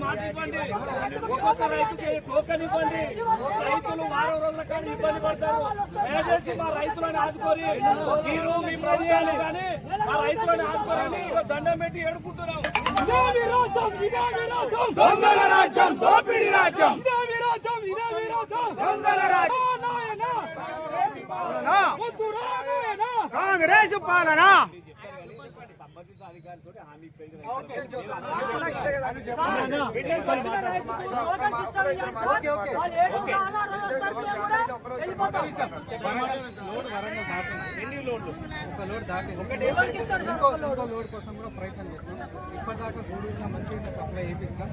మాట ఇవ్వండి ఒక్కొక్క రైతుకి ఇవ్వండి రైతులు వారం రోజుల కానీ ఇబ్బంది పడతారు దయచేసి మా రైతులను ఆదుకొని మీరు మీ ప్రజలు కానీ మా ఆదుకోరని ఇగో దండం పెట్టి ఏడుకుంటున్నాం. ఇదే విరోధం ఇదే విరోధం. దొంగల రాజ్యం దోపిడీ రాజ్యం. ఇదే విరోధం ఇదే విరోధం. దొంగల రాజ్యం. ఆ నాయనా, వద్దురా నాయనా. కాంగ్రెస్ పాలన ఒక లోడ్ దాటి ఇంకో ఇంకో లోడ్ కోసం కూడా ప్రయత్నం చేస్తున్నాం ఇప్పటిదాకా గూడూరులో మంచిగా సప్లై చేపిస్తాం